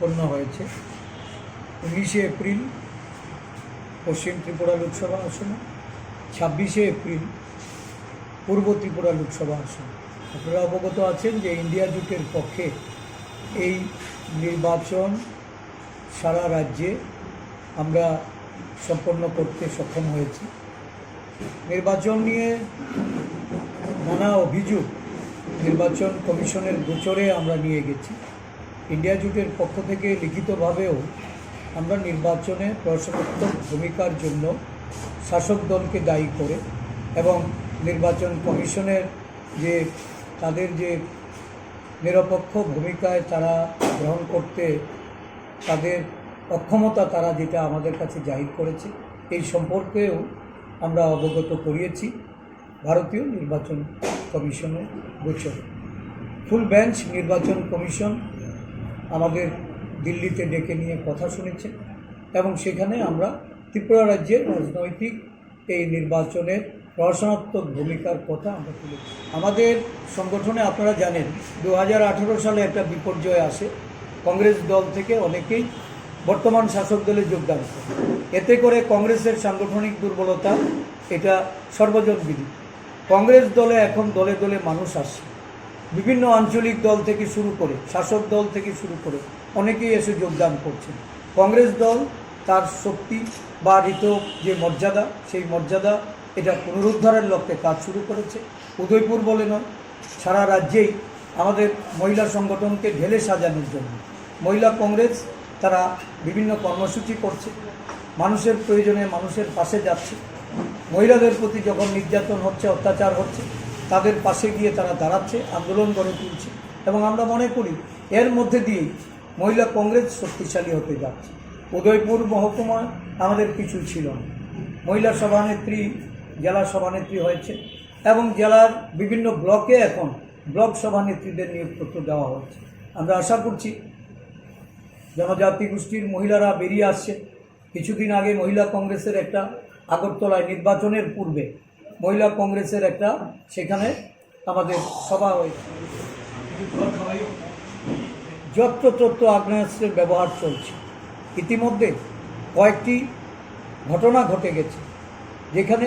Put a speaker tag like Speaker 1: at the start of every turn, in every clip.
Speaker 1: সম্পন্ন হয়েছে। উনিশে এপ্রিল পশ্চিম ত্রিপুরা লোকসভা আসনে, ছাব্বিশে এপ্রিল পূর্ব ত্রিপুরা লোকসভা আসন। আপনারা অবগত আছেন যে ইন্ডিয়া জোটের পক্ষে এই নির্বাচন সারা রাজ্যে আমরা সম্পন্ন করতে সক্ষম হয়েছি। নির্বাচন নিয়ে নানা অভিযোগ নির্বাচন কমিশনের গোচরে আমরা নিয়ে গেছি। ইন্ডিয়া জুটের পক্ষ থেকে লিখিতভাবেও আমরা নির্বাচনে প্রশাসনাত্মক ভূমিকার জন্য শাসক দলকে দায়ী করে এবং নির্বাচন কমিশনের যে তাদের যে নিরপেক্ষ ভূমিকায় তারা গ্রহণ করতে, তাদের অক্ষমতা তারা যেটা আমাদের কাছে জাহির করেছে, এই সম্পর্কেও আমরা অবগত করিয়েছি ভারতীয় নির্বাচন কমিশনের গোচরে ফুল বেঞ্চ নির্বাচন কমিশন আমাদের দিল্লিতে ডেকে নিয়ে কথা শুনেছে এবং সেখানে আমরা ত্রিপুরা রাজ্যের রাজনৈতিক এই নির্বাচনের প্রশাসনাত্মক ভূমিকার কথা আমরা তুলেছি। আমাদের সংগঠনে আপনারা জানেন দু হাজার আঠেরো সালে একটা বিপর্যয় আসে। কংগ্রেস দল থেকে অনেকেই বর্তমান শাসক দলে যোগদান করে। এতে করে কংগ্রেসের সাংগঠনিক দুর্বলতা, এটা সর্বজন বিদিত। কংগ্রেস দলে এখন দলে দলে মানুষ আসছে। বিভিন্ন আঞ্চলিক দল থেকে শুরু করে, শাসক দল থেকে শুরু করে অনেকেই এসে যোগদান করছেন। কংগ্রেস দল তার শক্তি বা ঋত যে মর্যাদা, সেই মর্যাদা এটা পুনরুদ্ধারের লক্ষ্যে কাজ শুরু করেছে। উদয়পুর বলে নয়, সারা রাজ্যেই আমাদের মহিলা সংগঠনকে ঢেলে সাজানোর জন্য। মহিলা কংগ্রেস তারা বিভিন্ন কর্মসূচি করছে, মানুষের প্রয়োজনে মানুষের পাশে যাচ্ছে, মহিলাদের প্রতি যখন নির্যাতন হচ্ছে, অত্যাচার হচ্ছে তাদের পাশে গিয়ে তারা দাঁড়াচ্ছে, আন্দোলন গড়ে তুলছে এবং আমরা মনে করি এর মধ্যে দিয়েই মহিলা কংগ্রেস শক্তিশালী হতে যাচ্ছে। উদয়পুর মহকুমা আমাদের কিছু ছিল না। মহিলা সভানেত্রী, জেলা সভানেত্রী হয়েছে এবং জেলার বিভিন্ন ব্লকে এখন ব্লক সভানেত্রীদের নিয়োগপত্র দেওয়া হয়েছে আমরা আশা করছি জনজাতি গোষ্ঠীর মহিলারা বেরিয়ে আসছে। কিছুদিন আগে মহিলা কংগ্রেসের একটা আগরতলায় নির্বাচনের পূর্বে মহিলা কংগ্রেসের একটা সেখানে আমাদের সভা হয়েছে। যত্রতত্র আগ্নেয়াস্ত্রের ব্যবহার চলছে। ইতিমধ্যে কয়েকটি ঘটনা ঘটে গেছে, যেখানে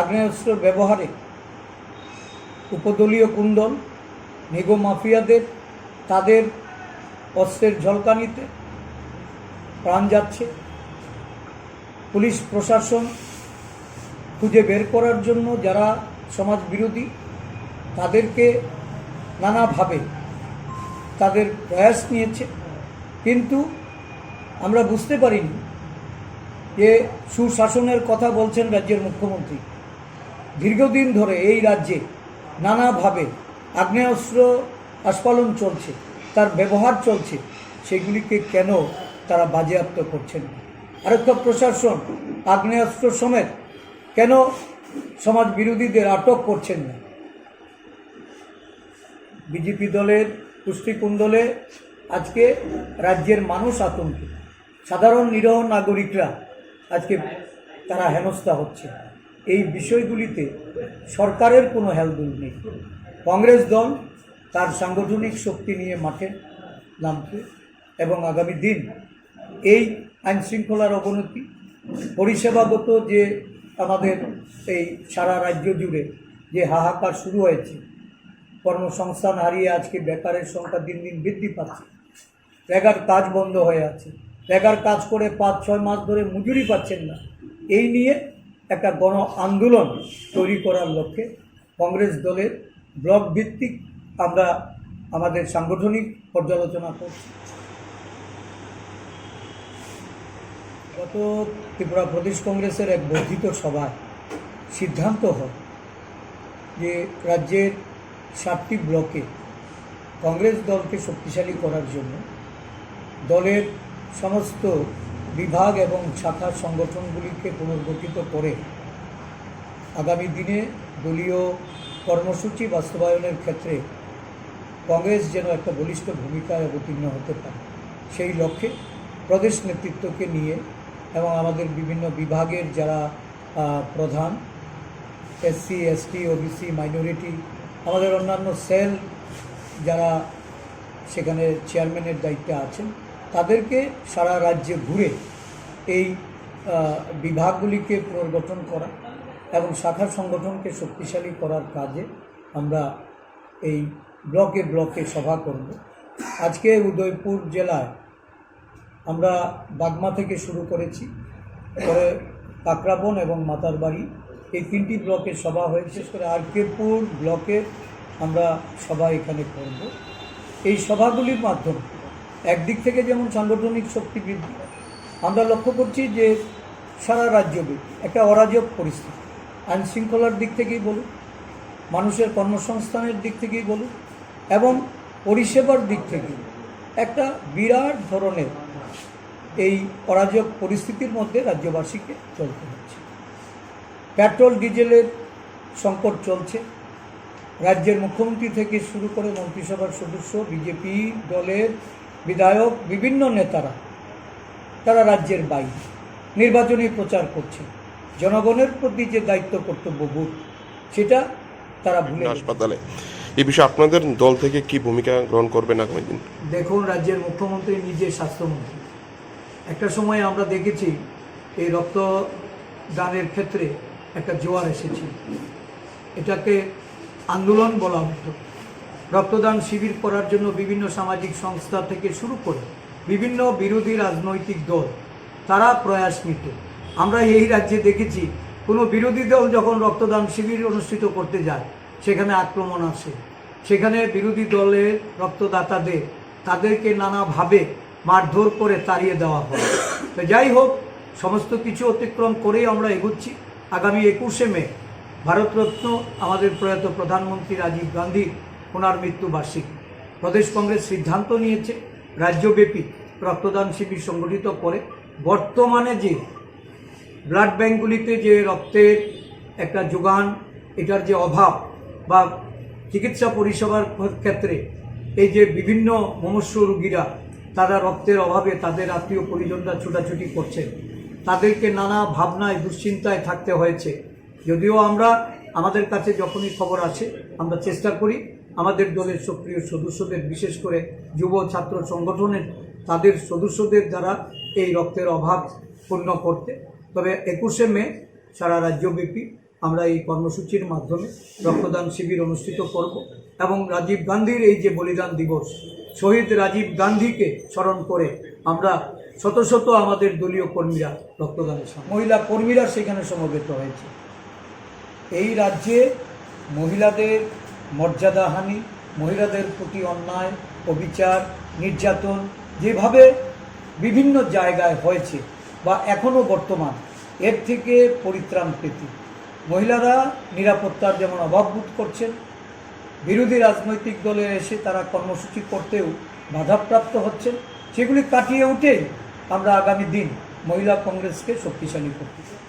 Speaker 1: আগ্নেয়াস্ত্র ব্যবহারে উপদলীয় কুন্দল নেগো মাফিয়াদের, তাদের অস্ত্রের ঝলকানিতে প্রাণ যাচ্ছে। পুলিশ প্রশাসন খুঁজে বের করার জন্য যারা সমাজ বিরোধী, তাদেরকে নানাভাবে তাদের প্রয়াস নিয়েছে। কিন্তু আমরা বুঝতে পারিনি যে সুশাসনের কথা বলছেন রাজ্যের মুখ্যমন্ত্রী। দীর্ঘদিন ধরে এই রাজ্যে নানাভাবে আগ্নেয়াস্ত্র আস্ফালন চলছে, তার ব্যবহার চলছে, সেগুলিকে কেন তারা বাজেয়াপ্ত করছেন আরক্ষা প্রশাসন আগ্নেয়াস্ত্র সমেত কেন সমাজ বিরোধীদের আটক করছেন না? বিজেপি দলের কুস্তিকুণ্ডলে আজকে রাজ্যের মানুষ আতঙ্কিত সাধারণ নিরহ নাগরিকরা আজকে তারা হেনস্থা হচ্ছে। এই বিষয়গুলিতে সরকারের কোনো হেলদুল নেই। কংগ্রেস দল তার সাংগঠনিক শক্তি নিয়ে মাঠে নামছে এবং আগামী দিন এই আইনশৃঙ্খলার অবনতি, পরিষেবাগত যে আমাদের এই সারা রাজ্য জুড়ে যে হাহাকার শুরু হয়েছে, কর্মসংস্থান হারিয়ে আজকে বেকারের সংখ্যা দিন দিন বৃদ্ধি পাচ্ছে। বেকার কাজ বন্ধ হয়ে আছে। বেকার কাজ করে পাঁচ, ছয় মাস ধরে মজুরি পাচ্ছেন না। এই নিয়ে একটা গণ আন্দোলন তৈরি করার লক্ষ্যে কংগ্রেস দলের ব্লক ভিত্তিক আমরা আমাদের সাংগঠনিক পর্যালোচনা করছি। গত ত্রিপুরা প্রদেশ কংগ্রেসের এক বর্ধিত সভায় সিদ্ধান্ত হয় যে রাজ্যের সাতটি ব্লকে কংগ্রেস দলকে শক্তিশালী করার জন্য দলের সমস্ত বিভাগ এবং শাখা সংগঠনগুলিকে পুনর্গঠিত করে আগামী দিনে দলীয় কর্মসূচি বাস্তবায়নের ক্ষেত্রে কংগ্রেস যেন একটা বলিষ্ঠ ভূমিকায় অবতীর্ণ হতে পারে। সেই লক্ষ্যে প্রদেশ নেতৃত্বকে নিয়ে এবং আমাদের বিভিন্ন বিভাগের যারা প্রধান এসসি এসটি ওবিসি মাইনরিটি আমাদের অন্যান্য সেল যারা সেখানে চেয়ারম্যানের দায়িত্বে আছেন, তাদেরকে সারা রাজ্যে ঘুরে এই বিভাগগুলিকে পুনর্গঠন করা এবং শাখা সংগঠনকে শক্তিশালী করার কাজে আমরা এই ব্লকে ব্লকে সভা করব। আজকে উদয়পুর জেলায় আমরা বাগমা থেকে শুরু করেছি। পরে কাকরাবন এবং মাতারবাড়ি এই তিনটি ব্লকের সভা হয়ে বিশেষ করে আরকেপুর ব্লকে আমরা সভা এখানে করব। এই সভাগুলির মাধ্যমে একদিক থেকে যেমন সাংগঠনিক শক্তি বৃদ্ধি, আমরা লক্ষ্য করছি যে সারা রাজ্যব্যাপী একটা অরাজক পরিস্থিতি। আইন শৃঙ্খলার দিক থেকেই বলুন, মানুষের কর্মসংস্থানের দিক থেকেই বলুন, এবং পরিষেবার দিক থেকে একটা বিরাট ধরনের এই অরাজক পরিস্থিতির মধ্যে রাজ্যবাসীকে চলতে হচ্ছে। পেট্রোল ডিজেলের সংকট চলছে। রাজ্যের মুখ্যমন্ত্রী থেকে শুরু করে মন্ত্রিসভার সদস্য বিজেপি দলের বিধায়ক বিভিন্ন নেতারা তারা রাজ্যের বাইরে নির্বাচনী প্রচার করছে। জনগণের প্রতি যে দায়িত্ব কর্তব্যবোধ সেটা তারা ভুলে
Speaker 2: হাসপাতালে। এই বিষয়ে আপনাদের দল থেকে কি ভূমিকা গ্রহণ করবেন আগামী দিন?
Speaker 1: দেখুন রাজ্যের মুখ্যমন্ত্রী নিজে স্বাস্থ্যমন্ত্রী। একটা সময় আমরা দেখেছি এই রক্তদানের ক্ষেত্রে একটা জোয়ার এসেছে। এটাকে আন্দোলন বলা হতো। রক্তদান শিবির করার জন্য বিভিন্ন সামাজিক সংস্থা থেকে শুরু করে বিভিন্ন বিরোধী রাজনৈতিক দল, তারা প্রয়াস নিত। আমরা এই রাজ্যে দেখেছি, কোনো বিরোধী দল যখন রক্তদান শিবির অনুষ্ঠিত করতে যায়, সেখানে আক্রমণ আসে। সেখানে বিরোধী দলের রক্তদাতাদের, তাদেরকে নানাভাবে মারধর করে তাড়িয়ে দেওয়া হয়। তো যাই হোক, সমস্ত কিছু অতিক্রম করেই আমরা এগুচ্ছি। আগামী একুশে মে, ভারতরত্ন, আমাদের প্রয়াত প্রধানমন্ত্রী রাজীব গান্ধী, ওনার মৃত্যুবার্ষিকী। প্রদেশ কংগ্রেস সিদ্ধান্ত নিয়েছে, রাজ্যব্যাপী রক্তদান শিবির সংগঠিত করে। বর্তমানে যে ব্লাড ব্যাঙ্কগুলিতে যে রক্তের একটা যোগান, এটার যে অভাব বা চিকিৎসা পরিষেবার ক্ষেত্রে, এই যে বিভিন্ন মমস্য রোগীরা তারা রক্তের অভাবে তাদের আত্মীয় পরিজনরা ছোটাছুটি করছেন তাদেরকে নানা ভাবনায়, দুশ্চিন্তায় থাকতে হয়েছে। যদিও আমরা, আমাদের কাছে যখনই খবর আছে আমরা চেষ্টা করি আমাদের দলের সক্রিয় সদস্যদের, বিশেষ করে যুব ছাত্র সংগঠনের, তাদের সদস্যদের দ্বারা এই রক্তের অভাব পূর্ণ করতে। তবে একুশে মে সারা রাজ্যব্যাপী আমরা এই কর্মসূচির মাধ্যমে রক্তদান শিবির অনুষ্ঠিত করব এবং রাজীব গান্ধীর এই যে বলিদান দিবস শহীদ রাজীব গান্ধীকে স্মরণ করে আমরা শত শত আমাদের দলীয় কর্মীরা রক্তদানের মহিলা কর্মীরা সেখানে সমবেত হয়েছে। এই রাজ্যে মহিলাদের মর্যাদাহানি মহিলাদের প্রতি অন্যায়, অবিচার, নির্যাতন যেভাবে বিভিন্ন জায়গায় হয়েছে বা এখনও বর্তমান, এর থেকে পরিত্রাণ পেতে মহিলারা নিরাপত্তার যেমন অভাব বোধ করছেন বিরোধী রাজনৈতিক দলে এসে তারা কর্মসূচি করতেও বাধাপ্রাপ্ত হচ্ছেন। সেগুলি কাটিয়ে উঠেই আমরা আগামী দিন মহিলা কংগ্রেসকে শক্তিশালী করতে চাই।